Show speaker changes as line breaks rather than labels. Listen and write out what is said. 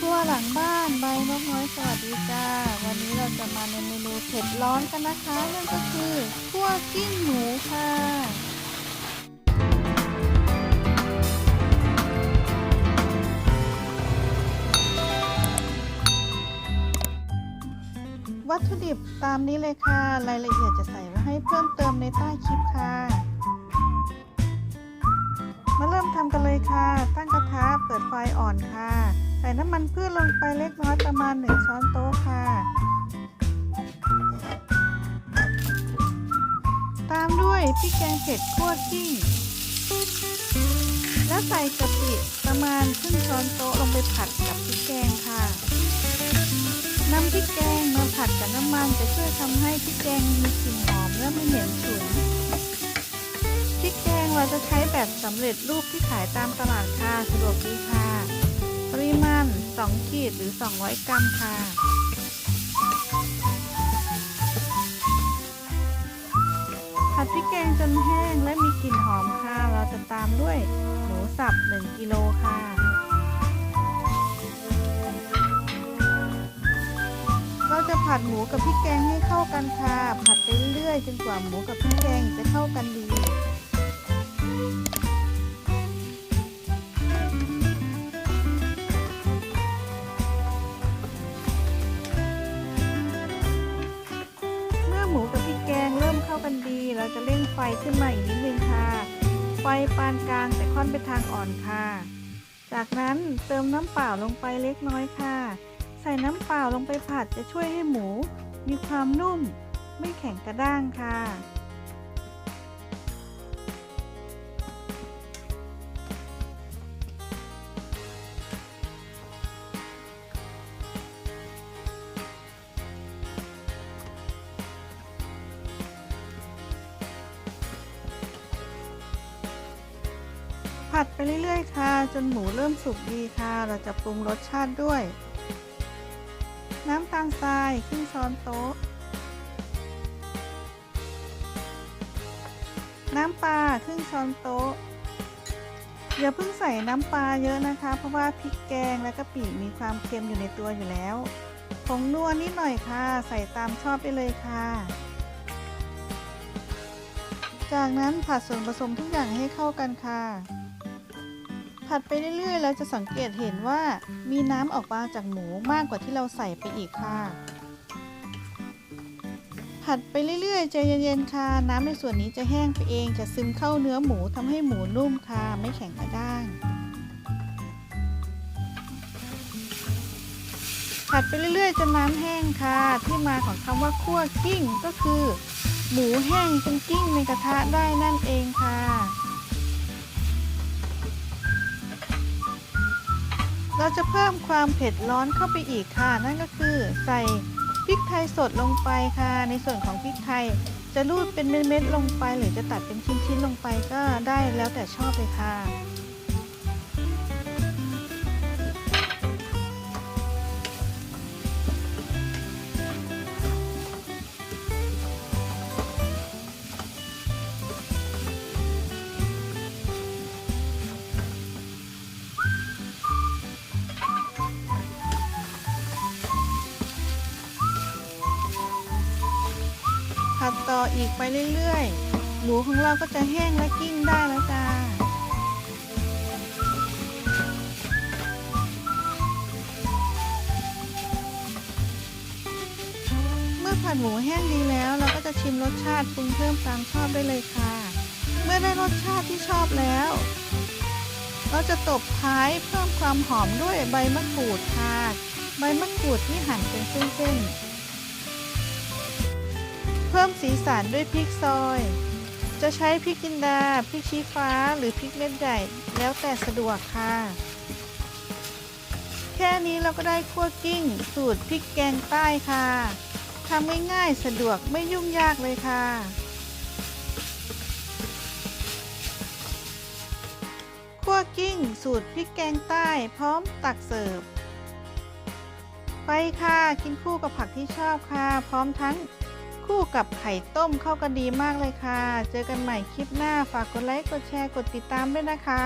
ครัวหลังบ้านใบนกน้อยสวัสดีจ้า วันนี้เราจะมาในเมนูเผ็ดร้อนกันนะคะนั่นก็คือคั่วกิ้งหมูค่ะ วัตถุดิบตามนี้เลยค่ะ รายละเอียดจะใส่ไว้ให้เพิ่มเติมในใต้คลิปค่ะมาเริ่มทำกันเลยค่ะ ตั้งกระทะเปิดไฟอ่อนค่ะ ใส่น้ำมันพืชลงไปเล็กน้อยประมาณ 1 ช้อนโต๊ะค่ะ ตามด้วยพริกแกงเผ็ดคั่วกิ้ง แล้วใส่กะปิประมาณครึ่งช้อนโต๊ะลงไปผัดกับพริกแกงค่ะนำพริกแกงมาผัดกับน้ำมันจะช่วยทำให้พริกแกงมีกลิ่นหอมและไม่เหม็นฉุนพริกแกงเราจะใช้แบบสำเร็จรูปที่ขายตามตลาดค่ะสะดวกดีค่ะ ริมาณ 2 ขีดหรือ 200 กรัมค่ะ ผัดพริกแกงจนแห้งและมีกลิ่นหอมค่ะ เราจะตามด้วยหมูสับ 1 กิโลค่ะ เราจะผัดหมูกับพริกแกงให้เข้ากันค่ะ ผัดไปเรื่อยๆจนกว่าหมูกับพริกแกงจะเข้ากันดี กันดี เราจะเร่งไฟขึ้นมาอีกนิดนึงค่ะ ไฟปานกลางแต่ค่อนไปทางอ่อนค่ะ จากนั้นเติมน้ำเปล่าลงไปเล็กน้อยค่ะ ใส่น้ำเปล่าลงไปผัดจะช่วยให้หมู มีความนุ่ม ไม่แข็งกระด้างค่ะ ผัดไปเรื่อยๆ ค่ะ จนหมูเริ่มสุกดีค่ะ เราจะปรุงรสชาติด้วย น้ำตาลทรายครึ่งช้อนโต๊ะ น้ำปลาครึ่งช้อนโต๊ะ อย่าเพิ่งใส่น้ำปลาเยอะนะคะ เพราะว่าพริกแกงและกะปิมีความเค็มอยู่ในตัวอยู่แล้วผงนัวนิดหน่อยค่ะ ใส่ตามชอบได้เลยค่ะจากนั้นผัดส่วนผสมทุกอย่างให้เข้ากันค่ะ ผัดไปเรื่อยๆแล้วจะสังเกตเห็นว่ามีน้ำออกมาจากหมูมากกว่าที่เราใส่ไปอีกค่ะ ผัดไปเรื่อยๆใจเย็นๆค่ะ น้ำในส่วนนี้จะแห้งไปเอง จะซึมเข้าเนื้อหมูทำให้หมูนุ่มค่ะ ไม่แข็งกระด้างผัดไปเรื่อยๆจนน้ำแห้งค่ะ ที่มาของคำว่าคั่วกิ้งก็คือ หมูแห้งจนกิ้งในกระทะได้นั่นเองค่ะ เราจะเพิ่มความเผ็ดร้อนเข้าไปอีกค่ะ นั่นก็คือใส่พริกไทยสดลงไปค่ะ ในส่วนของพริกไทย จะรูดเป็นเม็ดๆลงไป หรือจะตัดเป็นชิ้นๆลงไปก็ได้แล้วแต่ชอบเลยค่ะ ผัดต่ออีกไปเรื่อยๆ หมูของเราก็จะแห้งและกิ้งได้แล้วจ้า เมื่อผัดหมูแห้งดีแล้วเราก็จะชิมรสชาติปรุงเพิ่มตามชอบได้เลยค่ะ เมื่อได้รสชาติที่ชอบแล้ว เราจะตบท้ายเพิ่มความหอมด้วยใบมะกรูดค่ะ ใบมะกรูดที่หั่นเป็นเส้นๆ เพิ่มสีสันด้วยพริกซอย จะใช้พริกจินดา พริกชี้ฟ้า หรือพริกเม็ดใหญ่ แล้วแต่สะดวกค่ะ แค่นี้เราก็ได้คั่วกิ้ง สูตรพริกแกงใต้ค่ะทำง่ายๆ สะดวกไม่ยุ่งยากเลยค่ะคั่วกิ้ง สูตรพริกแกงใต้พร้อมตักเสิร์ฟ ไปค่ะ กินคู่กับผักที่ชอบค่ะ พร้อมทั้ง คู่กับไข่ต้มเข้ากันดีมากเลยค่ะ เจอกันใหม่คลิปหน้าฝากกดไลค์ กดแชร์ กดติดตามด้วยนะคะ